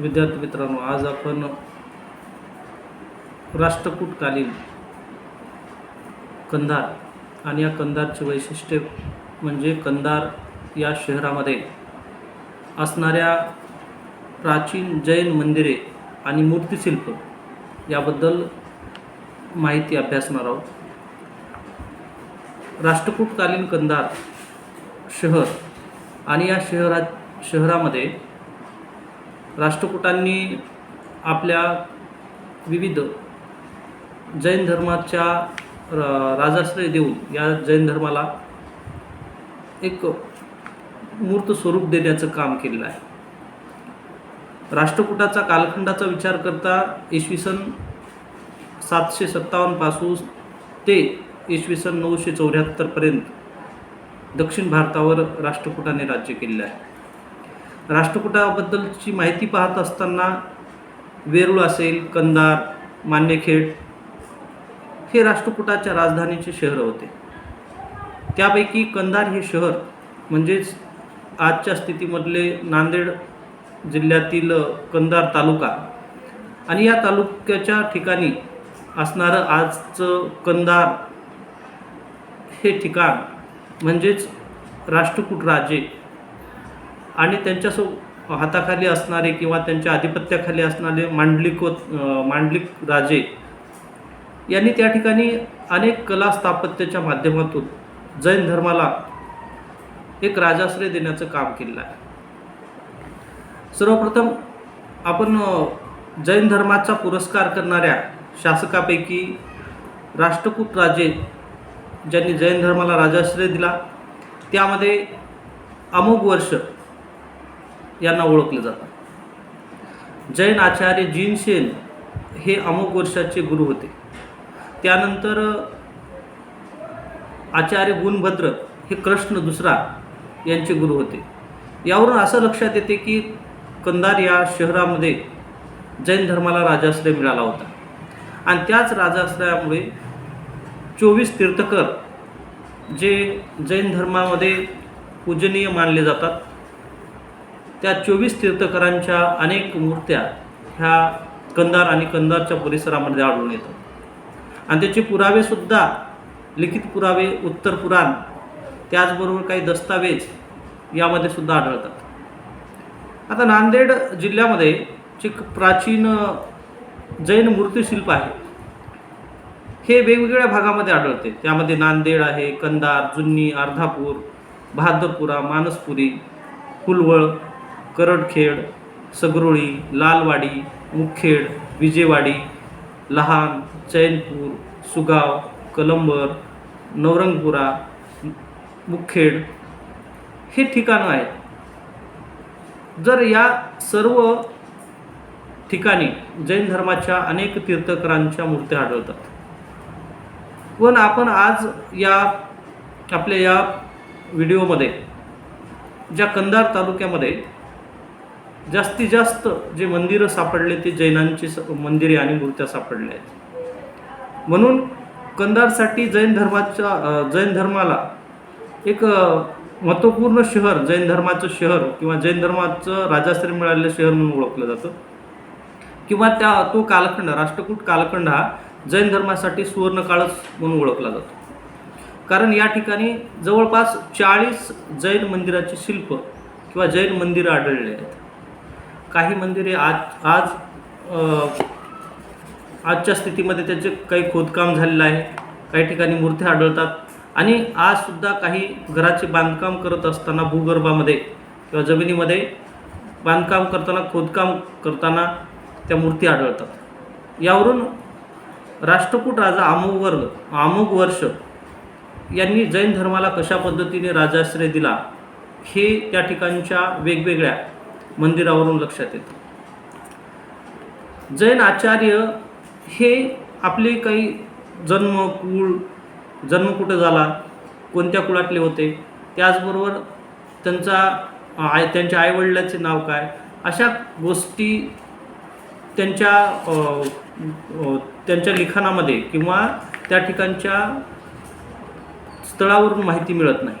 विद्यार्थी मित्रांनो आज आपण राष्ट्रकूटकालीन कंधार आणि या कंधारचे वैशिष्ट्य म्हणजे कंधार या शहरामध्ये असणाऱ्या प्राचीन जैन मंदिरे आणि मूर्तिशिल्प याबद्दल माहिती अभ्यासणार आहोत. राष्ट्रकूटकालीन कंधार शहर आणि या शहरात शहरामध्ये राष्ट्रकूटांनी आपल्या विविध जैन धर्माच्या राजाश्रय देऊन या जैन धर्माला एक मूर्त स्वरूप देण्याचं काम केलेलं आहे. राष्ट्रकूटाचा कालखंडाचा विचार करता इसवी सन सातशे सत्तावन्नपासून ते इसवी सन नऊशे चौऱ्याहत्तरपर्यंत दक्षिण भारतावर राष्ट्रकूटाने राज्य केलेलं आहे. राष्ट्रकुटाबद्दलची माहिती पाहत असताना वेरूळ असेल कंदार मान्यखेड हे राष्ट्रकुटाच्या राजधानीचे शहर होते. त्यापैकी कंधार हे शहर म्हणजेच आजच्या स्थितीमधले नांदेड जिल्ह्यातील कंधार तालुका. आणि या तालुक्याच्या ठिकाणी असणारं आजचं कंधार हे ठिकाण म्हणजेच राष्ट्रकूट राजे आणि त्यांच्यासो हाताखाली असणारे किंवा त्यांच्या आधिपत्याखाली असणारे मांडलिक मांडलिक राजे यांनी त्या ठिकाणी अनेक कला स्थापत्याच्या माध्यमातून जैन धर्माला एक राजाश्रय देण्याचं काम केलेलं आहे. सर्वप्रथम आपण जैन धर्माचा पुरस्कार करणाऱ्या शासकापैकी राष्ट्रकूट राजे ज्यांनी जैन धर्माला राजाश्रय दिला त्यामध्ये अमोघ वर्ष यांना ओळखलं जातं. जैन आचार्य जिनसेन हे अमोघ वर्षाचे गुरु होते. त्यानंतर आचार्य गुणभद्र हे कृष्ण दुसरा यांचे गुरु होते. यावरून असं लक्षात येते की कंदार या शहरामध्ये जैन धर्माला राजाश्रय मिळाला होता. आणि त्याच राजाश्रयामुळे चोवीस तीर्थकर जे जैन धर्मामध्ये पूजनीय मानले जातात त्या चोवीस तीर्थकरांच्या अनेक मूर्त्या ह्या कंदार आणि कंदारच्या परिसरामध्ये आढळून येतात. आणि त्याचे पुरावेसुद्धा लिखित पुरावे उत्तर पुराण त्याचबरोबर काही दस्तावेज यामध्ये सुद्धा आढळतात. आता नांदेड जिल्ह्यामध्ये जे प्राचीन जैन मूर्तिशिल्प आहे हे वेगवेगळ्या भागामध्ये आढळते. त्यामध्ये नांदेड आहे कंदार जुन्नी अर्धापूर बहादरपुरा मानसपुरी कुलवळ करडखेड सगरोळी लालवाडी मुखेड विजेवाडी लहान चैनपूर सुगाव कलंबर नवरंगपुरा मुखेड हे ठिकाणं आहेत. जर या सर्व ठिकाणी जैन धर्माच्या अनेक तीर्थकरांच्या मूर्त्या आढळतात. पण आपण आज या आपल्या या व्हिडिओमध्ये ज्या कंधार तालुक्यामध्ये जास्तीत जास्त जे मंदिरं सापडले ते जैनांची स- मंदिरे आणि मूर्त्या सापडल्या आहेत. म्हणून कंधारसाठी जैन धर्माच्या जैन धर्माला एक महत्त्वपूर्ण शहर जैन धर्माचं शहर किंवा जैन धर्माचं राजाश्रय मिळालेलं शहर म्हणून ओळखलं जातं. किंवा त्या तो कालखंड राष्ट्रकूट कालखंड हा जैन धर्मासाठी सुवर्णकाळच म्हणून ओळखला जातो. कारण या ठिकाणी जवळपास चाळीस जैन मंदिराची शिल्प किंवा जैन मंदिरं आढळली आहेत. काही मंदिरे आज आज आजच्या स्थितीमध्ये त्याचे काही खोदकाम झालेलं आहे. काही ठिकाणी मूर्त्या आढळतात. आणि आजसुद्धा काही घराचे बांधकाम करत असताना भूगर्भामध्ये किंवा जमिनीमध्ये बांधकाम करताना खोदकाम करताना त्या मूर्ती आढळतात. यावरून राष्ट्रकूट राजा अमोघ वर्ग वर्ष यांनी जैन धर्माला कशा पद्धतीने राजाश्रय दिला हे त्या ठिकाणच्या वेगवेगळ्या मंदिरावरून लक्षात येतं. जैन आचार्य हे आपले काही जन्म कुळ जन्म कुठं झाला कोणत्या कुळातले होते त्याचबरोबर त्यांचा आय त्यांच्या आईवडिलाचे नाव काय अशा गोष्टी त्यांच्या त्यांच्या लिखाणामध्ये किंवा त्या ठिकाणच्या स्थळावरून माहिती मिळत नाही.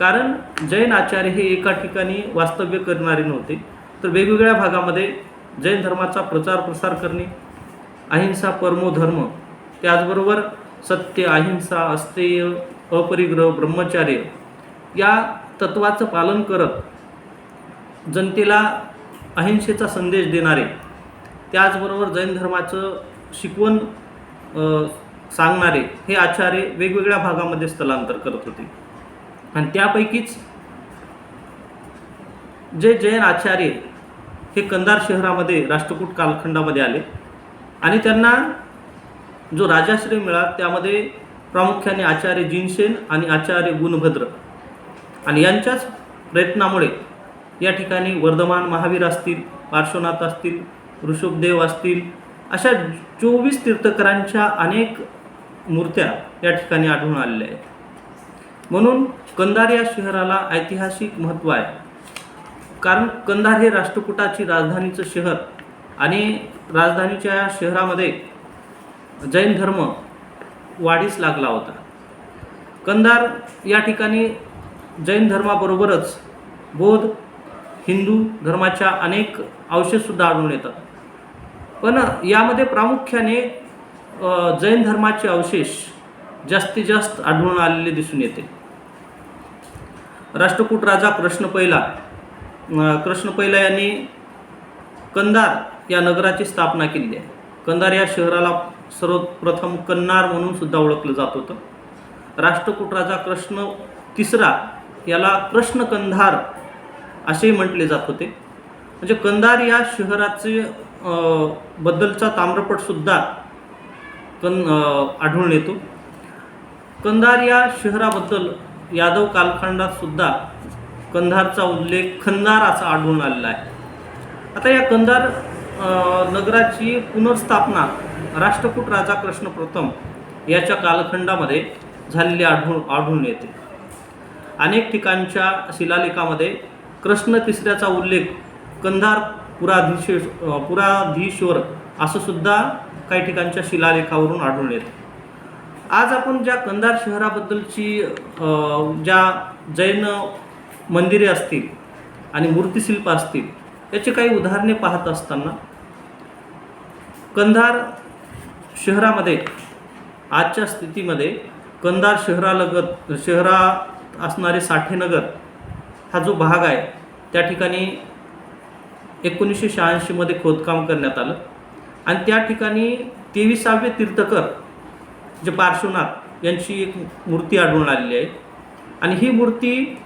कारण जैन आचार्य हे एका ठिकाणी वास्तव्य करणारे नव्हते. तर वेगवेगळ्या भागामध्ये जैन धर्माचा प्रचार प्रसार करणे अहिंसा परमो धर्म त्याचबरोबर सत्य अहिंसा अस्तेय अपरिग्रह ब्रह्मचार्य या तत्वाचं पालन करत जनतेला अहिंसेचा संदेश देणारे त्याचबरोबर जैन धर्माचं शिकवण सांगणारे हे आचार्य वेगवेगळ्या भागामध्ये स्थलांतर करत होते. आणि त्यापैकीच जे जैन आचार्य हे कंदार शहरामध्ये राष्ट्रकूट कालखंडामध्ये आले. आणि त्यांना जो राजाश्रय मिळाला त्यामध्ये प्रामुख्याने आचार्य जिनसेन आणि आचार्य गुणभद्र. आणि यांच्याच प्रयत्नामुळे या ठिकाणी वर्धमान महावीर असतील पार्श्वनाथ असतील ऋषभदेव असतील अशा चोवीस तीर्थकरांच्या अनेक मूर्त्या या ठिकाणी आढळून आलेल्या आहेत. म्हणून कंधार या शहराला ऐतिहासिक महत्त्व आहे. कारण कंधार हे राष्ट्रकुटाची राजधानीचं शहर आणि राजधानीच्या या शहरामध्ये जैन धर्म वाढीस लागला होता. कंधार या ठिकाणी जैन धर्माबरोबरच बौद्ध हिंदू धर्माच्या अनेक अवशेषसुद्धा आढळून येतात. पण यामध्ये प्रामुख्याने जैन धर्माचे अवशेष जास्तीत जास्त आढळून आलेले दिसून येते. राष्ट्रकूट राजा कृष्ण पहिला कृष्ण पहिला यांनी कंदार या नगराची स्थापना केली आहे. कंदार या शहराला सर्वप्रथम कन्नार म्हणून सुद्धा ओळखलं जात होतं. राष्ट्रकूट राजा कृष्ण तिसरा याला कृष्ण कंधार असेही म्हटले जात होते. म्हणजे कंदार या शहराचे बद्दलचा ताम्रपटसुद्धा कन आढळून येतो. कंधार या शहराबद्दल यादव कालखंडात सुद्धा कंधारचा उल्लेख खंदार असा आढळून आलेला आहे. आता या कंधार नगराची पुनर्स्थापना राष्ट्रकूट राजा कृष्ण प्रथम याच्या कालखंडामध्ये झालेली आढळून आढळून येते. अनेक ठिकाणच्या शिलालेखामध्ये कृष्ण तिसऱ्याचा उल्लेख कंधार पुराधीशे पुराधीश्वर असं सुद्धा काही ठिकाणच्या शिलालेखावरून आढळून येतं. आज आपण ज्या कंधार शहराबद्दलची ज्या जैन मंदिरे असतील आणि मूर्तिशिल्प असतील याची काही उदाहरणे पाहत असताना कंधार शहरामध्ये आजच्या स्थितीमध्ये कंधार शहरालगत शहरात असणारे साठेनगर हा जो भाग आहे त्या ठिकाणी एकोणीसशे शहाऐंशीमध्ये खोदकाम करण्यात आलं. आणि त्या ठिकाणी तेविसावे तीर्थकर जे पार्श्वनाथ यांची एक मूर्ती आढळून आलेली आहे. आणि ही मूर्ती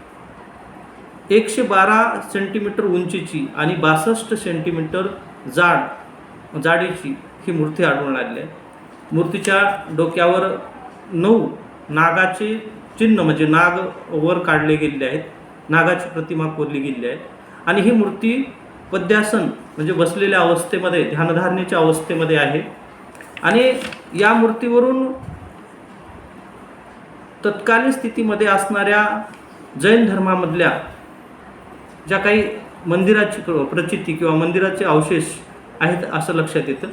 एकशे बारा सेंटीमीटर उंचीची आणि बासष्ट सेंटीमीटर जाड जाडीची ही मूर्ती आढळून आलेली आहे. मूर्तीच्या डोक्यावर नऊ नागाचे चिन्ह म्हणजे नाग वर काढले गेलेले आहेत. नागाची प्रतिमा कोरली गेलेली आहे. आणि ही मूर्ती पद्यासन म्हणजे बसलेल्या अवस्थेमध्ये ध्यानधारणेच्या अवस्थेमध्ये आहे. आणि या मूर्तीवरून तत्कालीन स्थितीमध्ये असणाऱ्या जैन धर्मामधल्या ज्या काही मंदिराची प्रचिती किंवा मंदिराचे अवशेष आहेत असं लक्षात येतं.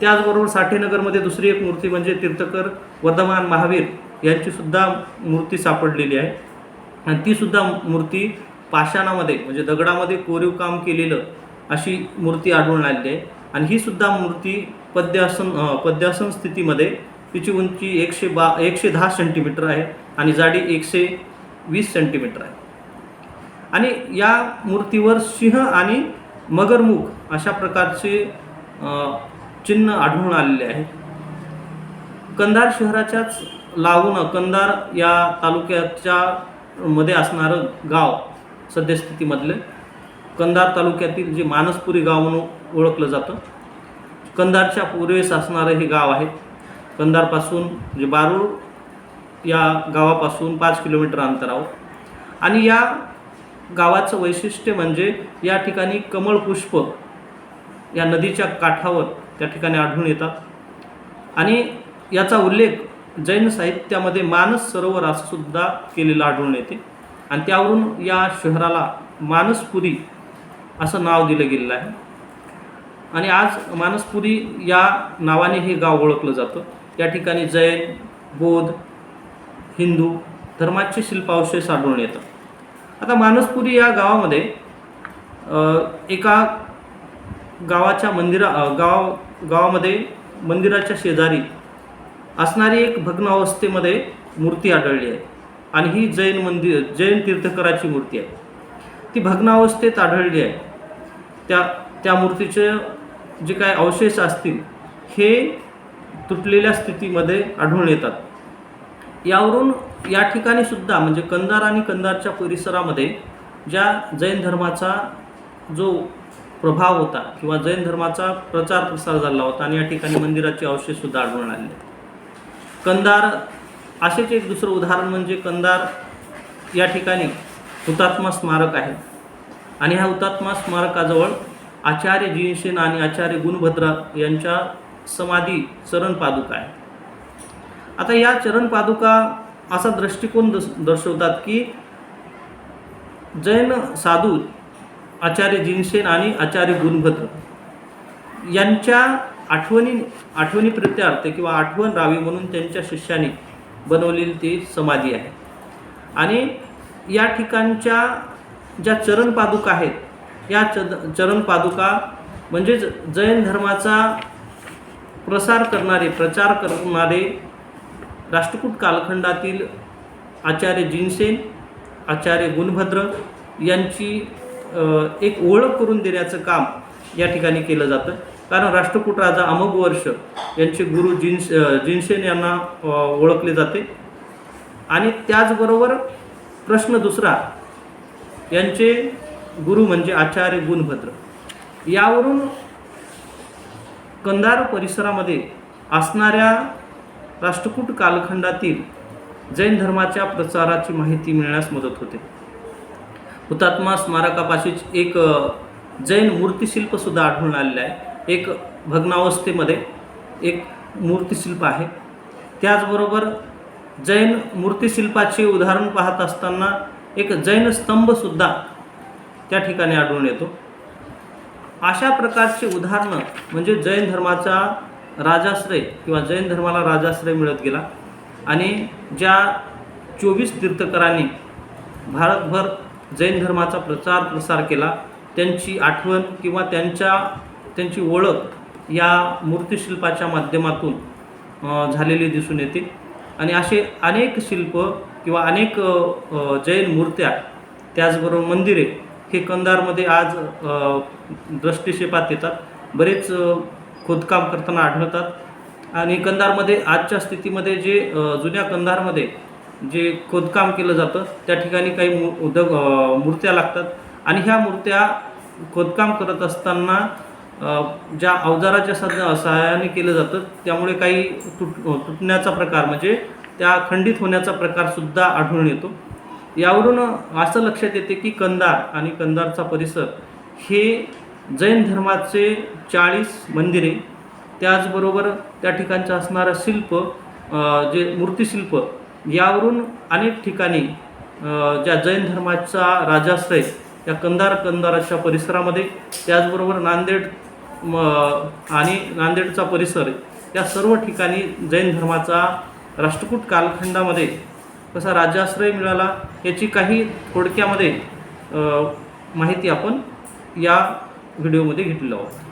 त्याचबरोबर साठेनगरमध्ये दुसरी एक मूर्ती म्हणजे तीर्थकर वर्धमान महावीर यांचीसुद्धा मूर्ती सापडलेली आहे. आणि तीसुद्धा मूर्ती पाषाणामध्ये म्हणजे दगडामध्ये कोरीव काम केलेलं अशी मूर्ती आढळून आलेली आहे. आणि ही सुद्धा मूर्ती पद्यासन पद्यासन स्थितीमध्ये तिची उंची एकशे बा एकशे दहा सेंटीमीटर आहे आणि जाडी एकशे वीस सेंटीमीटर आहे. आणि या मूर्तीवर सिंह आणि मगरमुख अशा प्रकारचे चिन्ह आढळून आलेले आहे. कंधार शहराच्याच लागून कंधार या तालुक्याच्या मध्ये असणारं गाव सद्यस्थितीमधले कंधार तालुक्यातील जे मानसपुरी गाव म्हणून ओळखलं जातं कंधारच्या पूर्वेस असणारं हे गाव आहे. कंधारपासून म्हणजे बारूळ या गावापासून पाच किलोमीटर अंतरावर आणि या गावाचं वैशिष्ट्य म्हणजे या ठिकाणी कमळ पुष्प या नदीच्या काठावर त्या ठिकाणी आढळून येतात. आणि याचा उल्लेख जैन साहित्यामध्ये मानस सरोवर असं सुद्धा केलेलं आढळून येते. आणि त्यावरून या शहराला मानसपुरी असं नाव दिलं गेलेलं आहे. आणि आज मानसपुरी या नावाने हे गाव ओळखलं जातं. या ठिकाणी जैन बौद्ध हिंदू धर्माचे शिल्पावशेष आढळून येतात. आता मानसपुरी या गावामध्ये एका गावाच्या मंदिरा गाव गावामध्ये मंदिराच्या शेजारी असणारी एक भग्नावस्थेमध्ये मूर्ती आढळली आहे. आणि ही जैन मंदिर जैन तीर्थकराची मूर्ती आहे. ती भग्नावस्थेत आढळली आहे. त्या त्या मूर्तीचे जे काय अवशेष असतील हे तुटलेल्या स्थितीमध्ये आढळून येतात. यावरून या ठिकाणी सुद्धा म्हणजे कंदार आणि कंदारच्या परिसरामध्ये ज्या जैन धर्माचा जो प्रभाव होता किंवा जैन धर्माचा प्रचार प्रसार झाला होता आणि या ठिकाणी मंदिराचे अवशेषसुद्धा आढळून आले कंदार असेच एक दुसरं उदाहरण म्हणजे कंदार या ठिकाणी हुतात्मा स्मारक आहे. आणि ह्या हुतात्मा स्मारकाजवळ आचार्य जीनसेन आणि आचार्य गुणभद्रा यांच्या समाधी चरण पादुका आहे. आता या चरण पादुका असा दृष्टिकोन दस दर्शवतात की जैन साधू आचार्य जिनसेन आणि आचार्य गुणभद्र यांच्या आठवणी आठवणी प्रित्यार्थ किंवा आठवण राहावी म्हणून त्यांच्या शिष्याने बनवलेली ती समाधी आहे. आणि या ठिकाणच्या ज्या चरण पादुका आहेत या चद चरण पादुका म्हणजेच जैन धर्माचा प्रसार करणारे प्रचार करणारे राष्ट्रकूट कालखंडातील आचार्य जिनसेन आचार्य गुणभद्र यांची एक ओळख करून देण्याचं काम या ठिकाणी केलं जातं. कारण राष्ट्रकूट राजा अमोघवर्ष यांचे गुरु जिन्स जिनसेन यांना ओळखले जाते. आणि त्याचबरोबर प्रश्न दुसरा यांचे गुरु म्हणजे आचार्य गुणभद्र. यावरून कंधार परिसरामध्ये असणाऱ्या राष्ट्रकूट कालखंडातील जैन धर्माच्या प्रचाराची माहिती मिळण्यास मदत होते. हुतात्मा स्मारकापाशीच एक जैन मूर्तिशिल्पसुद्धा आढळून आलेलं आहे. एक भग्नावस्थेमध्ये एक मूर्तिशिल्प आहे. त्याचबरोबर जैन मूर्तिशिल्पाचे उदाहरण पाहत असताना एक जैन स्तंभसुद्धा त्या ठिकाणी आढळून येतो. अशा प्रकारचे उदाहरणं म्हणजे जैन धर्माचा राजाश्रय किंवा जैन धर्माला राजाश्रय मिळत गेला आणि ज्या चोवीस तीर्थकरांनी भारतभर जैन धर्माचा प्रचार प्रसार केला त्यांची आठवण किंवा त्यांच्या त्यांची ओळख या मूर्तिशिल्पाच्या माध्यमातून झालेली दिसून येते. आणि असे अनेक शिल्प किंवा अनेक जैन मूर्त्या त्याचबरोबर मंदिरे हे कंधारमध्ये आज दृष्टिक्षेपात येतात. बरेच खोदकाम करताना आढळतात. आणि कंदारमध्ये आजच्या स्थितीमध्ये जे जुन्या कंदारमध्ये जे खोदकाम केलं जातं त्या ठिकाणी काही मू उद्योग मूर्त्या लागतात. आणि ह्या मूर्त्या खोदकाम करत असताना ज्या अवजाराच्या सध्या सहाय्याने केलं जातं त्यामुळे काही तुट तुटण्याचा प्रकार म्हणजे त्या खंडित होण्याचा प्रकारसुद्धा आढळून येतो. यावरून असं लक्षात येते की कंदार आणि कंदारचा परिसर हे जैन धर्माचे चाळीस मंदिरे त्याचबरोबर त्या ठिकाणचं असणारं शिल्प जे मूर्तिशिल्प यावरून अनेक ठिकाणी ज्या जैन धर्माचा राजाश्रय या कंदार कंदाराच्या परिसरामध्ये त्याचबरोबर नांदेड म, आणि नांदेडचा परिसर या सर्व ठिकाणी जैन धर्माचा राष्ट्रकूट कालखंडामध्ये कसा राज्याश्रय मिळाला याची काही थोडक्यामध्ये माहिती आपण या व्हिडिओमध्ये घेतलेलो आहोत.